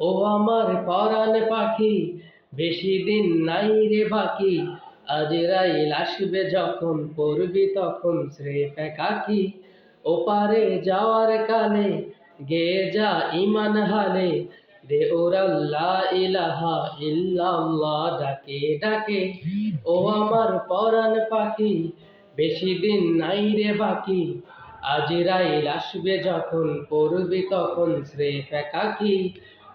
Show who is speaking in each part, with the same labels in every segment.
Speaker 1: ও আমার পরাণ পাখি, বেশি দিন নাই রে বাকি। আজরাইল আসবে যখন পড়বি তখন স্রেফ একাকি। ওপারে যাওয়ার কালে, গে যা ইমান হালে। দে ওরাল্লা ইলাহা ইল্লাল্লাহ ডাকে ডাকে। ও আমার পরাণ পাখি, বেশি দিন নাই রে বাকি। আজরাইল আসবে যখন পড়বি তখন স্রেফ একাকি।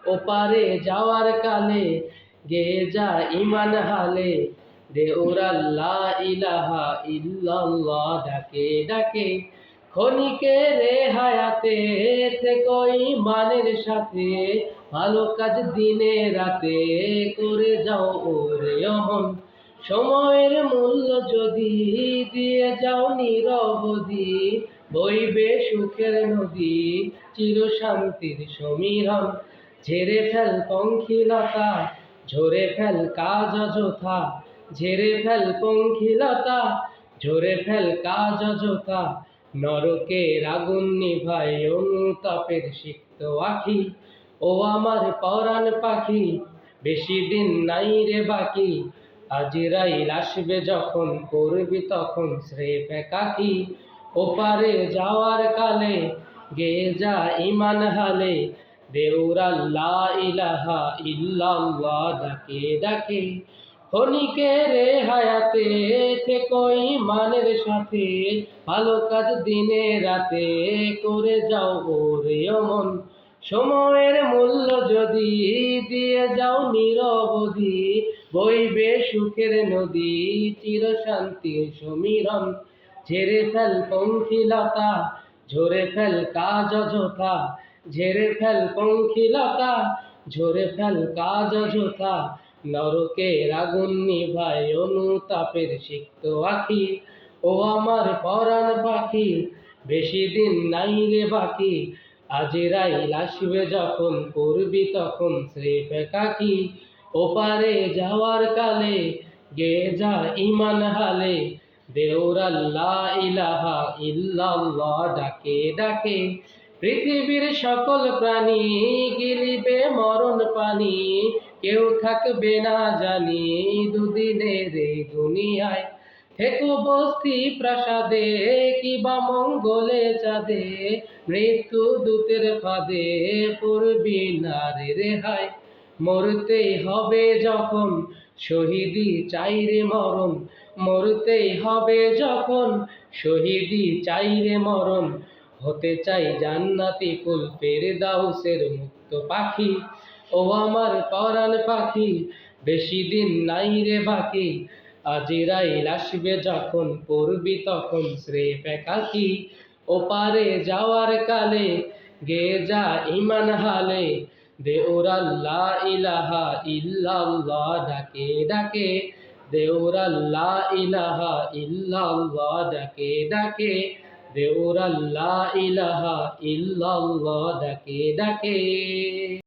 Speaker 1: ওপারে যাওয়ার কালে গে যা ইমান হালে। দেওরাল্লা ইলাহা ইল্লাল্লাহ ডাকে ডাকে। ক্ষণিকে রে হায়াতে থেকো ইমানের সাথে। ভালো কাজ দিনে রাতে করে যাও ওরে অমন। সময়ের মূল্য যদি দিয়ে যাও নিরবধি, বইবে সুখের নদী চির শান্তির সমীরণ। ঝেড়ে ফেল পঙ্খিলতা, ঝরে ফেল কাজ অযথা। ঝেড়ে ফেল পঙ্খিলতা, ঝরে ফেল কাজ অযথা। নরকের আগুন নিভাই অনুতাপের সিক্ত আখি। ও আমার পরাণ পাখি, বেশি দিন নাই রে বাকি। আজিরাইল আসবে যখন, করবি তখন স্রেফ একাকি। ওপারে যাওয়ার কালে গে যা ইমান হালে। দেউরাল্লা ইলাহা ইল্লাল্লাহ, ডাকে ডাকে। ক্ষণিকে রে হায়াতে থেকো ইমানের সাথে। ভালো কাজ দিনে রাতে করে যাও ওরে অমন। সময়ের মূল্য যদি দিয়ে যাও নিরবধি, বইবে সুখের নদী, চির শান্তির সমীরণ ঝেড়ে ফেল পঙ্খিলতা, ঝরে ফেল কাজ অযথা ঝেড়ে ফেল পঙ্খিলতা, ঝরে ফেল কাজ অযথা। নরকের আগুন নিভায় অনুতাপের সিক্ত আখি। ও আমার পরাণ পাখি, বেশি দিন নাই রে বাকি। আজিরাইল আসবে যখন করবি তখন স্রেফ একাকি। ওপারে যাওয়ার কালে, গে যা ইমান হালে। দেউরাল্লা ইলাহা ইল্লাল্লাহ ডাকে ডাকে। পৃথিবীর সকল প্রাণী গিলিবে মরণ পানি। কেউ থাকবে না জানি দুদিনের এই দুনিয়ায়। থেকো বস্তি প্রাসাদে কিবা মঙ্গলে চাঁদে। মৃত্যু দূতের ফাঁদে পড়বি না রে রেহাই মরতেই হবে যখন শহীদি চাই রে মরণ। মরতেই হবে যখন শহীদি চাই রে মরণ। হতে চাই জান্নাতি ফুল ফেরদাউসের মুক্ত পাখি। ও আমার পরাণ পাখি, বেশি দিন নাই রে বাকি। আজিরাইল আসবে যখন পড়বি তখন স্রেফ একাকি। ওপারে যাওয়ার কালে গে যা ইমান হালে। দেউরাল্লা ইলাহা ইল্লাল্লাহ ডাকে ডাকে। দেউরাল্লা ইলাহা ইল্লাল্লাহ ডাকে ডাকে। দেউরাল্লা ইলাহা ইল্লাল্লাহ ডাকে ডাকে